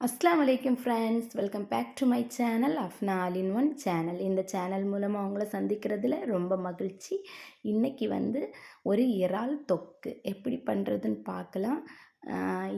அஸ்லாம் வலைக்கம் friends welcome back to my channel Afna all in one channel இந்த channel மூலமாக அவங்கள சந்திக்கிறதுல ரொம்ப மகிழ்ச்சி. இன்றைக்கி வந்து ஒரு இறால் தொக்கு. எப்படி பண்ணுறதுன்னு பார்க்கலாம்.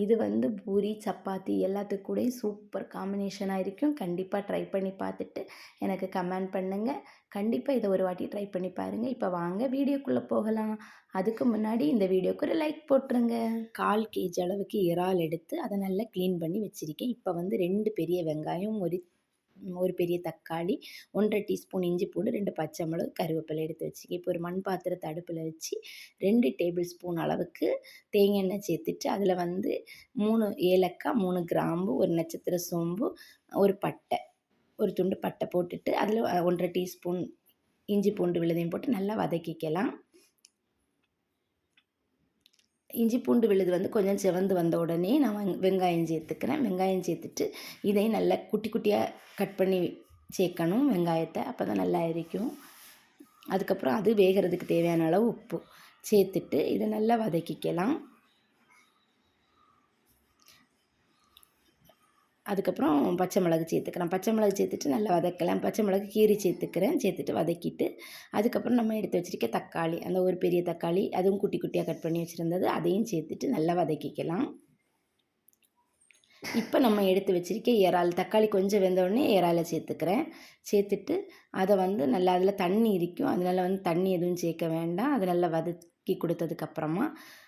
இது வந்து பூரி சப்பாத்தி எல்லாத்துக்கு கூடயும் சூப்பர் காம்பினேஷனாக இருக்கும். கண்டிப்பாக ட்ரை பண்ணி பார்த்துட்டு எனக்கு கமெண்ட் பண்ணுங்கள் கண்டிப்பாக இதை ஒரு வாட்டி ட்ரை பண்ணி பாருங்கள் இப்போ வாங்க வீடியோக்குள்ளே போகலாம். அதுக்கு முன்னாடி இந்த வீடியோக்கு ஒரு லைக் போட்டுருங்க. கால் கேஜி அளவுக்கு இறால் எடுத்து அதை நல்லா க்ளீன் பண்ணி வச்சுருக்கேன். இப்போ வந்து ரெண்டு பெரிய வெங்காயம் ஒரு ஒரு பெரிய தக்காளி ஒன்றரை டீஸ்பூன் இஞ்சி பூண்டு ரெண்டு பச்சை மிளகு கருவேப்பிலை எடுத்து வச்சுக்கி. இப்போ ஒரு மண் பாத்திரத்தை அடுப்பில் வச்சு ரெண்டு டேபிள் ஸ்பூன் அளவுக்கு தேங்காய் எண்ணெய் சேர்த்துட்டு அதில் வந்து மூணு ஏலக்காய் மூணு கிராம்பு ஒரு நட்சத்திர சோம்பு ஒரு பட்டை ஒரு துண்டு பட்டை போட்டுட்டு அதில் ஒன்றரை டீஸ்பூன் இஞ்சி பூண்டு விழுதையும் போட்டு நல்லா வதக்கிக்கலாம். இஞ்சி பூண்டு விழுது வந்து கொஞ்சம் செவந்து வந்த உடனே நான் வெங் வெங்காயம் சேர்த்துக்கிறேன். வெங்காயம் சேர்த்துட்டு இதையும் நல்லா குட்டி குட்டியாக கட் பண்ணி சேர்க்கணும் வெங்காயத்தை. அப்போ தான் நல்லா இருக்கும் அதுக்கப்புறம் அது வேகிறதுக்கு தேவையான அளவு உப்பு சேர்த்துட்டு இதை நல்லா வதக்கிக்கலாம். அதுக்கப்புறம் பச்சை மிளகு சேர்த்துக்கிறேன். பச்சை மிளகு சேர்த்துட்டு நல்லா வதக்கலாம் பச்சை மிளகு கீரி சேர்த்துக்கிறேன். சேர்த்துட்டு வதக்கிட்டு அதுக்கப்புறம் நம்ம எடுத்து வச்சுருக்க தக்காளி அந்த ஒரு பெரிய தக்காளி அதுவும் குட்டி குட்டியாக கட் பண்ணி வச்சுருந்தது அதையும் சேர்த்துட்டு நல்லா வதக்கிக்கலாம். இப்போ நம்ம எடுத்து வச்சுருக்க இறால் தக்காளி கொஞ்சம் வெந்தவுடனே இறாலை சேர்த்துக்கிறேன். சேர்த்துட்டு அதை வந்து நல்லா அதில் தண்ணி இருக்கும். அதனால் வந்து தண்ணி எதுவும் சேர்க்க வேண்டாம். அதை நல்லா வதக்கி கொடுத்ததுக்கப்புறமா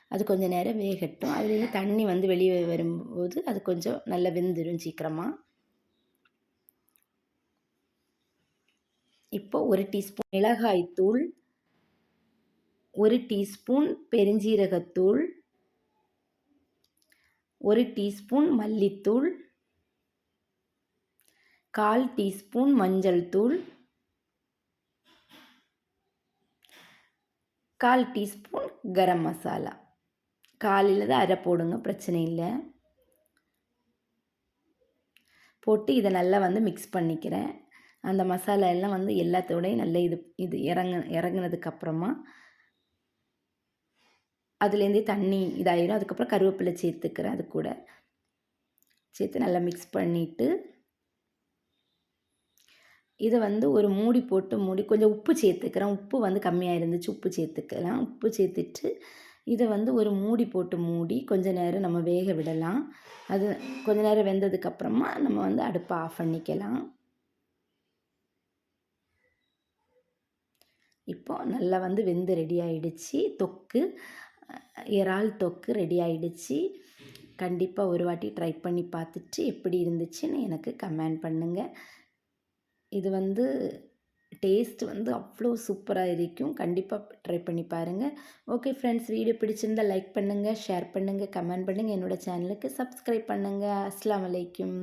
அது கொஞ்சம் நேரம் வேகட்டும். அதுலேயே தண்ணி வந்து வெளியே வரும்போது அது கொஞ்சம் நல்லா வெந்துடும் சீக்கிரமாக இப்போ ஒரு டீஸ்பூன் மிளகாய்த்தூள் ஒரு டீஸ்பூன் பெருஞ்சீரகத்தூள் ஒரு டீஸ்பூன் மல்லித்தூள் கால் டீஸ்பூன் மஞ்சள் தூள் கால் டீஸ்பூன் கரம் மசாலா. காலையில் தான் அரை போடுங்க பிரச்சனை இல்லை. போட்டு இதை நல்லா வந்து மிக்ஸ் பண்ணிக்கிறேன். அந்த மசாலா எல்லாம் வந்து எல்லாத்தோடையும் நல்ல இது இது இறங்க இறங்குனதுக்கப்புறமா அதுலேருந்தே தண்ணி இதாயிரும். அதுக்கப்புறம் கருவேப்பிலை சேர்த்துக்கிறேன் அது கூட. சேர்த்து நல்லா மிக்ஸ் பண்ணிவிட்டு இதை வந்து ஒரு மூடி போட்டு மூடி கொஞ்சம் உப்பு சேர்த்துக்கிறேன். உப்பு வந்து கம்மியாக இருந்துச்சு உப்பு சேர்த்துக்கலாம். உப்பு சேர்த்துட்டு இதை வந்து ஒரு மூடி போட்டு மூடி கொஞ்ச நேரம் நம்ம வேக விடலாம். அது கொஞ்ச நேரம் வெந்ததுக்கப்புறமா நம்ம வந்து அடுப்பை ஆஃப் பண்ணிக்கலாம். இப்போ நல்லா வந்து வெந்து ரெடி ஆயிடுச்சு. தொக்கு இறால் தொக்கு ரெடி ஆயிடுச்சு. கண்டிப்பாக ஒரு வாட்டி ட்ரை பண்ணி பார்த்துட்டு எப்படி இருந்துச்சுன்னு எனக்கு கமெண்ட் பண்ணுங்கள் இது வந்து டேஸ்ட் வந்து அவ்வளோ சூப்பராக இருக்கும். கண்டிப்பாக ட்ரை பண்ணி பாருங்கள் ஓகே ஃப்ரெண்ட்ஸ் வீடியோ பிடிச்சிருந்தால் லைக் பண்ணுங்கள் ஷேர் பண்ணுங்கள் கமெண்ட் பண்ணுங்கள் என்னோடய சேனலுக்கு சப்ஸ்கிரைப் பண்ணுங்கள் அஸ்லாம் வலைக்கும்